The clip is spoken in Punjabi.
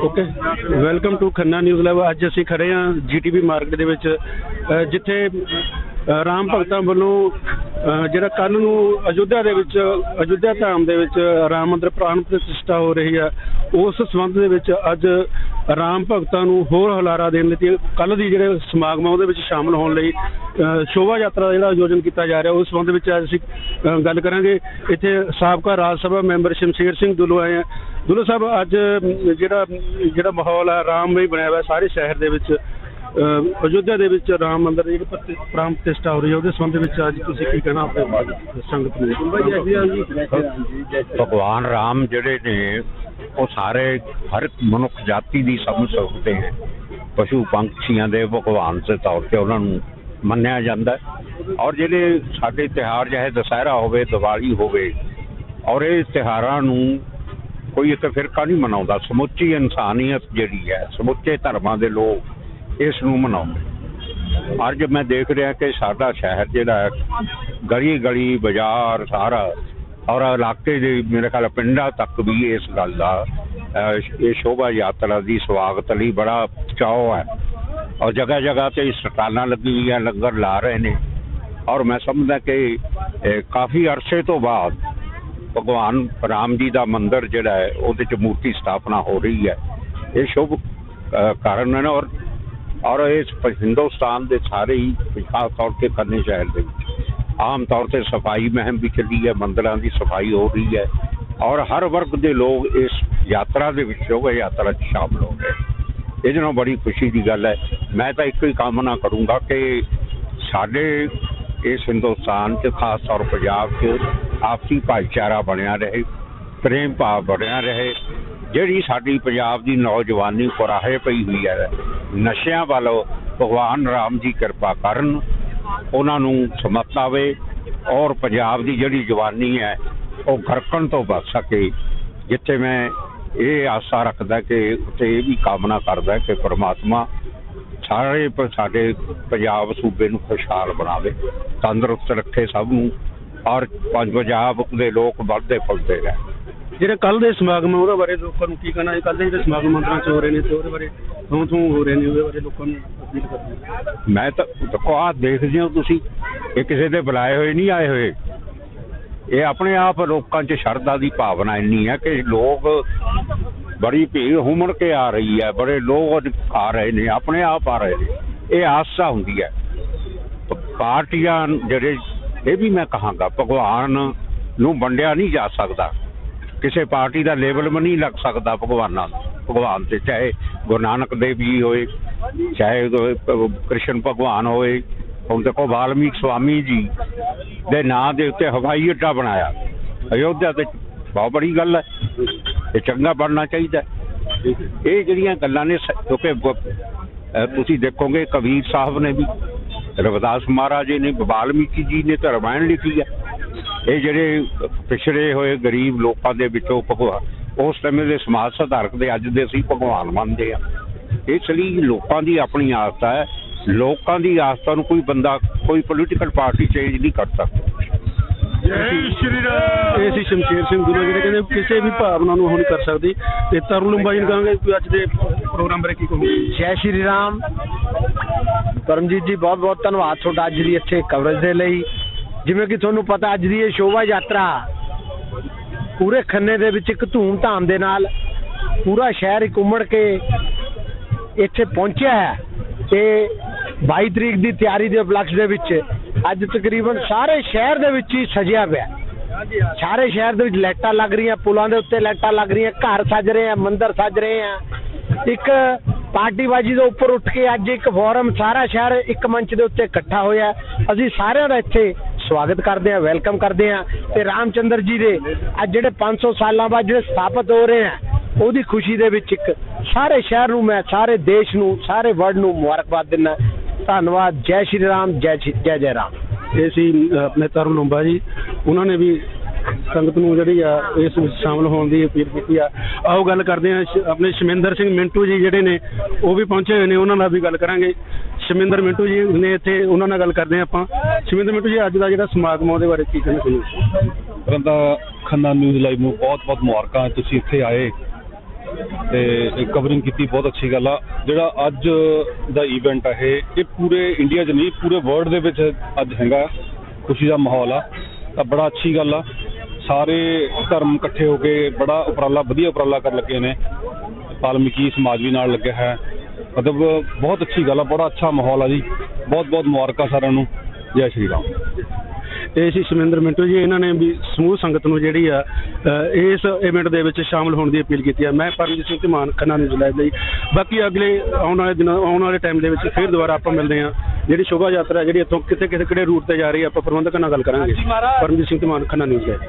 Okay welcome to Khanna news live ਅੱਜ ਅਸੀਂ ਖੜੇ ਹਾਂ ਜੀਟੀਬੀ ਮਾਰਕੀਟ ਦੇ ਵਿੱਚ ਅ, ਜਿੱਥੇ ਅ, ਰਾਮ ਭਗਤਾਂ ਵੱਲੋਂ ਅ, ਜਿਹੜਾ ਕੱਲ ਨੂੰ ਅਯੁੱਧਿਆ ਦੇ ਵਿੱਚ ਅਯੁੱਧਿਆ ਧਾਮ ਦੇ ਵਿੱਚ ਰਾਮ ਮੰਦਿਰ ਪ੍ਰਾਣ ਪ੍ਰਤਿਸ਼ਠਾ ਹੋ ਰਹੀ ਹੈ ਉਸ ਸੰਬੰਧ ਦੇ ਵਿੱਚ ਅੱਜ ਰਾਮ ਭਗਤਾਂ ਨੂੰ ਹੋਰ ਹੁਲਾਰਾ ਦੇਣ ਲਈ ਕੱਲ ਦੀ ਜਿਹੜੇ ਸਮਾਗਮ ਆ ਉਹਦੇ ਵਿੱਚ ਸ਼ਾਮਲ ਹੋਣ ਲਈ ਸ਼ੋਭਾ ਯਾਤਰਾ ਦਾ ਜਿਹੜਾ ਆਯੋਜਨ ਕੀਤਾ ਜਾ ਰਿਹਾ ਉਸ ਸੰਬੰਧ ਵਿੱਚ ਅੱਜ ਅਸੀਂ ਅ, ਗੱਲ ਕਰਾਂਗੇ। ਇੱਥੇ ਸਾਬਕਾ ਰਾਜ ਸਭਾ ਮੈਂਬਰ ਸ਼ਮਸ਼ੇਰ ਸਿੰਘ ਦੁੱਲੋ ਆਏ ਆ। ਦੁੱਲੋ ਸਾਹਿਬ ਅੱਜ ਅਮ, ਜਿਹੜਾ ਜਿਹੜਾ ਮਾਹੌਲ ਹੈ ਰਾਮਮਈ ਬਣਿਆ ਹੋਇਆ ਸਾਰੇ ਸ਼ਹਿਰ ਦੇ ਵਿੱਚ ਅ, ਅਯੁੱਧਿਆ ਦੇ ਵਿੱਚ ਰਾਮ ਮੰਦਿਰ ਦੀ ਜਿਹੜੀ ਪ੍ਰਤੀ- ਪ੍ਰਾਣ ਪ੍ਰਤਿਸ਼ਠਾ ਹੋ ਰਹੀ ਹੈ। ਉਹਦੇ ਸੰਬੰਧ ਵਿੱਚ ਅੱਜ ਤੁਸੀਂ ਕੀ ਕਹਿਣਾ ਆਪਣੇ ਸੰਗਤ ਨੂੰ? ਭਗਵਾਨ ਰਾਮ ਜਿਹੜੇ ਨੇ ਉਹ ਸਾਰੇ ਹਰ ਇੱਕ ਮਨੁੱਖ ਜਾਤੀ ਦੀ ਸਮਝ ਸਕਦੇ ਹੈ ਪਸ਼ੂ ਪੰਛੀਆਂ ਦੇ ਭਗਵਾਨ ਦੇ ਤੌਰ ਤੇ ਉਹਨਾਂ ਨੂੰ ਮੰਨਿਆ ਜਾਂਦਾ ਔਰ ਜਿਹੜੇ ਸਾਡੇ ਤਿਉਹਾਰ, ਚਾਹੇ ਦੁਸਹਿਰਾ ਹੋਵੇ, ਦੀਵਾਲੀ ਹੋਵੇ, ਔਰ ਇਹ ਤਿਉਹਾਰਾਂ ਨੂੰ ਕੋਈ ਇੱਕ ਫਿਰਕਾ ਨਹੀਂ ਮਨਾਉਂਦਾ। ਸਮੁੱਚੀ ਇਨਸਾਨੀਅਤ ਜਿਹੜੀ ਹੈ, ਸਮੁੱਚੇ ਧਰਮਾਂ ਦੇ ਲੋਕ ਇਸ ਨੂੰ ਮਨਾਉਂਦੇ ਅੱਜ ਮੈਂ ਦੇਖ ਰਿਹਾ ਕਿ ਸਾਡਾ ਸ਼ਹਿਰ ਜਿਹੜਾ ਗਲੀ ਗਲੀ ਬਾਜ਼ਾਰ ਸਾਰਾ, ਔਰ ਇਲਾਕੇ ਦੇ ਮੇਰੇ ਖਿਆਲ ਪਿੰਡਾਂ ਤੱਕ ਵੀ ਇਸ ਗੱਲ ਦਾ ਇਹ ਸ਼ੋਭਾ ਯਾਤਰਾ ਦੀ ਸਵਾਗਤ ਲਈ ਬੜਾ ਚਾਅ ਹੈ। ਔਰ ਜਗ੍ਹਾ ਜਗ੍ਹਾ ਤੇ ਸਟਾਲਾਂ ਲੱਗੀ ਹੋਈਆਂ, ਲੰਗਰ ਲਾ ਰਹੇ ਨੇ। ਔਰ ਮੈਂ ਸਮਝਦਾ ਕਿ ਕਾਫੀ ਅਰਸੇ ਤੋਂ ਬਾਅਦ ਭਗਵਾਨ ਰਾਮ ਜੀ ਦਾ ਮੰਦਿਰ ਜਿਹੜਾ ਹੈ, ਉਹਦੇ ਚ ਮੂਰਤੀ ਸਥਾਪਨਾ ਹੋ ਰਹੀ ਹੈ। ਇਹ ਸ਼ੁਭ ਕਾਰਨ ਹੈ ਔਰ ਔਰ ਇਸ ਹਿੰਦੁਸਤਾਨ ਦੇ ਸਾਰੇ ਹੀ ਖਾਸ ਤੌਰ ਤੇ ਖੰਨੇ ਸ਼ਹਿਰ ਦੇ ਆਮ ਤੌਰ ਤੇ ਸਫ਼ਾਈ ਮੁਹਿੰਮ ਵੀ ਚੱਲੀ ਹੈ, ਮੰਦਿਰਾਂ ਦੀ ਸਫ਼ਾਈ ਹੋ ਰਹੀ ਹੈ। ਔਰ ਹਰ ਵਰਗ ਦੇ ਲੋਕ ਇਸ ਯਾਤਰਾ ਦੇ ਵਿੱਚ ਸ਼ੋਭਾ ਯਾਤਰਾ 'ਚ ਸ਼ਾਮਲ ਹੋ ਗਏ। ਇਹਦੇ ਨਾਲ ਬੜੀ ਖੁਸ਼ੀ ਦੀ ਗੱਲ ਹੈ। ਮੈਂ ਤਾਂ ਇੱਕੋ ਹੀ ਕਾਮਨਾ ਕਰੂੰਗਾ ਕਿ ਸਾਡੇ ਇਸ ਹਿੰਦੁਸਤਾਨ 'ਚ ਖਾਸ ਤੌਰ ਪੰਜਾਬ 'ਚ ਆਪਸੀ ਭਾਈਚਾਰਾ ਬਣਿਆ ਰਹੇ, ਪ੍ਰੇਮ ਭਾਵ ਬਣਿਆ ਰਹੇ। ਜਿਹੜੀ ਸਾਡੀ ਪੰਜਾਬ ਦੀ ਨੌਜਵਾਨੀ ਕੁਰਾਹੇ ਪਈ ਹੋਈ ਹੈ, ਨਸ਼ਿਆਂ ਵੱਲੋਂ ਭਗਵਾਨ ਰਾਮ ਜੀ ਕਿਰਪਾ ਕਰਨ ਉਹਨਾਂ ਨੂੰ ਸਮਤ ਆਵੇ ਔਰ ਪੰਜਾਬ ਦੀ ਜਿਹੜੀ ਜਵਾਨੀ ਹੈ, ਉਹ ਘਰਕਣ ਤੋਂ ਬਚ ਸਕੇ, ਜਿੱਥੇ ਮੈਂ ਇਹ ਆਸਾ ਰੱਖਦਾ ਕਿ ਉੱਥੇ ਇਹ ਵੀ ਕਾਮਨਾ ਕਰਦਾ ਕਿ ਪ੍ਰਮਾਤਮਾ ਸਾਰੇ ਸਾਡੇ ਪੰਜਾਬ ਸੂਬੇ ਨੂੰ ਖੁਸ਼ਹਾਲ ਬਣਾਵੇ ਤੰਦਰੁਸਤ ਰੱਖੇ ਸਭ ਨੂੰ ਔਰ ਪੰਜ ਪੰਜਾਬ ਦੇ ਲੋਕ ਵੱਧਦੇ ਫੁੱਲਦੇ ਰਹਿਣ। ਜਿਹੜੇ ਕੱਲ ਦੇ ਸਮਾਗਮ ਆ, ਉਹਦੇ ਬਾਰੇ ਲੋਕਾਂ ਨੂੰ ਕੀ ਕਹਿਣਾ? ਹੈ ਕੱਲ ਦੇ ਜਿਹੜੇ ਸਮਾਗਮ ਮੰਦਰਾਂ 'ਚ ਹੋ ਰਹੇ ਨੇ ਤੇ ਉਹਦੇ ਬਾਰੇ ਥੋਂ ਥੋਂ ਹੋ ਰਹੇ ਨੇ ਉਹਦੇ ਬਾਰੇ ਲੋਕਾਂ ਨੂੰ ਅਪੀਲ ਕਰਦੇ ਮੈਂ ਤਾਂ ਦੇਖੋ ਆਹ ਦੇਖਦੇ ਹੋ ਤੁਸੀਂ ਇਹ ਕਿਸੇ ਦੇ ਬੁਲਾਏ ਹੋਏ ਨਹੀਂ ਆਏ ਹੋਏ। ਇਹ ਆਪਣੇ ਆਪ ਲੋਕਾਂ 'ਚ ਸ਼ਰਧਾ ਦੀ ਭਾਵਨਾ ਇੰਨੀ ਹੈ ਕਿ ਲੋਕ ਬੜੀ ਭੀੜ ਹੁਮੜ ਕੇ ਆ ਰਹੀ ਹੈ, ਬੜੇ ਲੋਕ ਆ ਰਹੇ ਨੇ, ਆਪਣੇ ਆਪ ਆ ਰਹੇ ਨੇ। ਇਹ ਆਸਾ ਹੁੰਦੀ ਹੈ। ਪਾਰਟੀਆਂ ਜਿਹੜੇ, ਇਹ ਵੀ ਮੈਂ ਕਹਾਂਗਾ, ਭਗਵਾਨ ਨੂੰ ਵੰਡਿਆ ਨਹੀਂ ਜਾ ਸਕਦਾ। ਕਿਸੇ ਪਾਰਟੀ ਦਾ ਲੇਬਲ ਵੀ ਨਹੀਂ ਲੱਗ ਸਕਦਾ ਭਗਵਾਨਾਂ ਨੂੰ ਭਗਵਾਨ ਤੇ ਚਾਹੇ ਗੁਰੂ ਨਾਨਕ ਦੇਵ ਜੀ ਹੋਏ, ਚਾਹੇ ਕ੍ਰਿਸ਼ਨ ਭਗਵਾਨ ਹੋਏ ਹੁਣ ਦੇਖੋ ਵਾਲਮੀਕ ਸਵਾਮੀ ਜੀ ਦੇ ਨਾਂ ਦੇ ਉੱਤੇ ਹਵਾਈ ਅੱਡਾ ਬਣਾਇਆ। ਅਯੋਧਿਆ ਤੇ ਬਹੁਤ ਬੜੀ ਗੱਲ ਹੈ। ਇਹ ਚੰਗਾ ਬਣਨਾ ਚਾਹੀਦਾ ਇਹ ਜਿਹੜੀਆਂ ਗੱਲਾਂ ਨੇ ਸ- ਕਿਉਂਕਿ ਤੁਸੀਂ ਦੇਖੋਗੇ ਕਬੀਰ ਸਾਹਿਬ ਨੇ ਵੀ, ਰਵਿਦਾਸ ਮਹਾਰਾਜ ਨੇ, ਵਾਲਮੀਕੀ ਜੀ ਨੇ ਤਾਂ ਰਾਮਾਇਣ ਲਿਖੀ ਹੈ। ਇਹ ਜਿਹੜੇ ਪਿਛੜੇ ਹੋਏ ਗਰੀਬ ਲੋਕਾਂ ਦੇ ਵਿੱਚੋਂ ਭਗਵਾਨ ਉਸ ਸਮੇਂ ਦੇ ਸਮਾਜ ਸੁਧਾਰਕ ਦੇ ਅੱਜ ਦੇ ਅਸੀਂ ਭਗਵਾਨ ਮੰਨਦੇ ਆ ਇਸ ਲਈ ਲੋਕਾਂ ਦੀ ਆਪਣੀ ਆਸਥਾ ਹੈ। ਲੋਕਾਂ ਦੀ ਆਸਥਾ ਨੂੰ ਕੋਈ ਬੰਦਾ ਕੋਈ ਪੋਲੀਟੀਕਲ ਪਾਰਟੀ ਚੇਂਜ ਨਹੀਂ ਕਰ ਸਕਦਾ। ਇਹ ਸੀ ਸ਼ਮਸ਼ੇਰ ਸਿੰਘ ਦੁੱਲਾ ਜਿਹੜੇ ਕਹਿੰਦੇ ਕਿਸੇ ਵੀ ਭਾਵਨਾ ਨੂੰ ਉਹ ਨਹੀਂ ਕਰ ਸਕਦੀ। ਤੇ ਤਰੁਣ ਲੰਬਾ ਜੀ ਨੂੰ ਕਹਾਂਗੇ ਕੋਈ ਅੱਜ ਦੇ ਪ੍ਰੋਗਰਾਮ ਬਾਰੇ ਕੀ ਕਹੋਗੇ? ਜੈ ਸ਼੍ਰੀ ਰਾਮ। ਪਰਮਜੀਤ ਜੀ ਬਹੁਤ ਬਹੁਤ ਧੰਨਵਾਦ ਤੁਹਾਡਾ ਅੱਜ ਦੀ ਇੱਥੇ ਕਵਰੇਜ ਦੇ ਲਈ। ਜਿਵੇਂ ਕਿ ਤੁਹਾਨੂੰ ਪਤਾ ਅੱਜ ਦੀ ਇਹ ਸ਼ੋਭਾ ਯਾਤਰਾ ਪੂਰੇ ਖੰਨੇ ਦੇ ਵਿੱਚ ਇੱਕ ਧੂਮ-ਧਾਮ ਦੇ ਨਾਲ ਪੂਰਾ ਸ਼ਹਿਰ ਇੱਕ ਉਮੜ ਕੇ ਇੱਥੇ ਪਹੁੰਚਿਆ ਹੈ। ਤੇ 22 ਤਰੀਕ ਦੀ ਤਿਆਰੀ ਦੇ ਉਪਲਕਸ਼ ਦੇ ਵਿੱਚ ਅੱਜ ਤਕਰੀਬਨ ਸਾਰੇ ਸ਼ਹਿਰ ਦੇ ਵਿੱਚ ਹੀ ਸਜਿਆ ਪਿਆ। ਸਾਰੇ ਸ਼ਹਿਰ ਦੇ ਵਿੱਚ ਲਾਈਟਾਂ ਲੱਗ ਰਹੀਆਂ, ਪੁਲਾਂ ਦੇ ਉੱਤੇ ਲਾਈਟਾਂ ਲੱਗ ਰਹੀਆਂ, ਘਰ ਸੱਜ ਰਹੇ ਆ, ਮੰਦਿਰ ਸੱਜ ਰਹੇ ਆ। ਇੱਕ ਪਾਰਟੀਬਾਜੀ ਦੇ ਉੱਪਰ ਉੱਠ ਕੇ ਅੱਜ ਇੱਕ ਫੋਰਮ ਸਾਰਾ ਸ਼ਹਿਰ ਇੱਕ ਮੰਚ ਦੇ ਉੱਤੇ ਇਕੱਠਾ ਹੋਇਆ। ਅਸੀਂ ਸਾਰਿਆਂ ਦਾ ਇੱਥੇ ਸਵਾਗਤ ਕਰਦੇ ਆ ਵੈਲਕਮ ਕਰਦੇ ਆ ਤੇ ਰਾਮਚੰਦਰ ਜੀ ਦੇ ਅੱਜ ਜਿਹੜੇ 500 ਸਾਲਾਂ ਬਾਅਦ ਜਿਹੜੇ ਸਥਾਪਿਤ ਹੋ ਰਹੇ ਆ, ਉਹਦੀ ਖੁਸ਼ੀ ਦੇ ਵਿੱਚ ਇੱਕ ਸਾਰੇ ਸ਼ਹਿਰ ਨੂੰ ਮੈਂ, ਸਾਰੇ ਦੇਸ਼ ਨੂੰ, ਸਾਰੇ ਵਰਲਡ ਨੂੰ ਮੁਬਾਰਕਬਾਦ ਦਿੰਦਾ। ਧੰਨਵਾਦ ਜੈ ਸ਼੍ਰੀ ਰਾਮ ਜੈ ਜੈ ਜੈ ਰਾਮ। ਇਹ ਸੀ ਆਪਣੇ ਤਰੁਣ ਲੰਬਾ ਜੀ। ਉਹਨਾਂ ਨੇ ਵੀ ਸੰਗਤ ਨੂੰ ਜਿਹੜੀ ਆ ਇਸ ਵਿੱਚ ਸ਼ਾਮਲ ਹੋਣ ਦੀ ਅਪੀਲ ਕੀਤੀ ਆ। ਆਓ ਗੱਲ ਕਰਦੇ ਆ ਆਪਣੇ ਸ਼ਮਿੰਦਰ ਸਿੰਘ ਮਿੰਟੂ ਜੀ ਜਿਹੜੇ ਨੇ ਉਹ ਵੀ ਪਹੁੰਚੇ ਹੋਏ ਨੇ ਉਹਨਾਂ ਨਾਲ ਵੀ ਗੱਲ ਕਰਾਂਗੇ। ਸ਼ਮਿੰਦਰ ਮਿੰਟੂ ਜੀ ਨੇ ਇੱਥੇ ਉਹਨਾਂ ਨਾਲ ਗੱਲ ਕਰਦੇ ਆ ਆਪਾਂ। ਸ਼ਮਿੰਦਰ ਮਿੰਟੂ ਜੀ ਅੱਜ ਦਾ ਜਿਹੜਾ ਸਮਾਗਮ ਆ ਉਹਦੇ ਬਾਰੇ ਕੀ ਕਹਿਣਾ ਚਾਹੁੰਦੇ ਪਹਿਲਾਂ ਤਾਂ ਖੰਨਾ ਨਿਊਜ਼ ਲਾਈਵ ਨੂੰ ਬਹੁਤ ਬਹੁਤ ਮੁਬਾਰਕਾਂ। ਤੁਸੀਂ ਇੱਥੇ ਆਏ ਤੇ ਕਵਰਿੰਗ ਕੀਤੀ, ਬਹੁਤ ਅੱਛੀ ਗੱਲ ਆ। ਜਿਹੜਾ ਅੱਜ ਦਾ ਇਵੈਂਟ ਆ ਇਹ ਇਹ ਪੂਰੇ ਇੰਡੀਆ 'ਚ ਨਹੀਂ, ਪੂਰੇ ਵਰਲਡ ਦੇ ਵਿੱਚ ਅੱਜ ਹੈਗਾ, ਖੁਸ਼ੀ ਦਾ ਮਾਹੌਲ ਆ। ਤਾਂ ਬੜਾ ਅੱਛੀ ਗੱਲ ਆ। ਸਾਰੇ ਧਰਮ ਇਕੱਠੇ ਹੋ ਕੇ ਬੜਾ ਉਪਰਾਲਾ, ਵਧੀਆ ਉਪਰਾਲਾ ਕਰਨ ਲੱਗੇ ਨੇ। ਵਾਲਮੀਕੀ ਸਮਾਜ ਵੀ ਨਾਲ ਲੱਗਿਆ ਹੈ। ਮਤਲਬ ਬਹੁਤ ਅੱਛੀ ਗੱਲ ਆ, ਬੜਾ ਅੱਛਾ ਮਾਹੌਲ ਆ ਜੀ। ਬਹੁਤ ਬਹੁਤ ਮੁਬਾਰਕਾਂ ਸਾਰਿਆਂ ਨੂੰ। ਜੈ ਸ਼੍ਰੀ ਰਾਮ। ਇਹ ਸੀ ਸ਼ਮਿੰਦਰ ਮਿੰਟੂ ਜੀ, ਇਹਨਾਂ ਨੇ ਵੀ ਸਮੂਹ ਸੰਗਤ ਨੂੰ ਜਿਹੜੀ ਆ ਇਸ ਇਵੈਂਟ ਦੇ ਵਿੱਚ ਸ਼ਾਮਲ ਹੋਣ ਦੀ ਅਪੀਲ ਕੀਤੀ ਹੈ। ਮੈਂ ਪਰਮਜੀਤ ਸਿੰਘ ਧਮਾਨ ਖੰਨਾ ਨਿਊਜ਼ ਲਾਈਵ ਲਈ। ਬਾਕੀ ਅਗਲੇ ਆਉਣ ਵਾਲੇ ਦਿਨਾਂ ਆਉਣ ਵਾਲੇ ਟਾਈਮ ਦੇ ਵਿੱਚ ਫਿਰ ਦੁਬਾਰਾ ਆਪਾਂ ਮਿਲਦੇ ਹਾਂ। ਜਿਹੜੀ ਸ਼ੋਭਾ ਯਾਤਰਾ ਜਿਹੜੀ ਇੱਥੋਂ ਕਿੱਥੇ ਕਿੱਥੇ ਕਿਹੜੇ ਰੂਟ ਤੇ ਜਾ ਰਹੀ ਹੈ ਆਪਾਂ ਪ੍ਰਬੰਧਕਾਂ ਨਾਲ ਗੱਲ ਕਰਾਂਗੇ। Paramjit Singh Dhaman Khanna news live.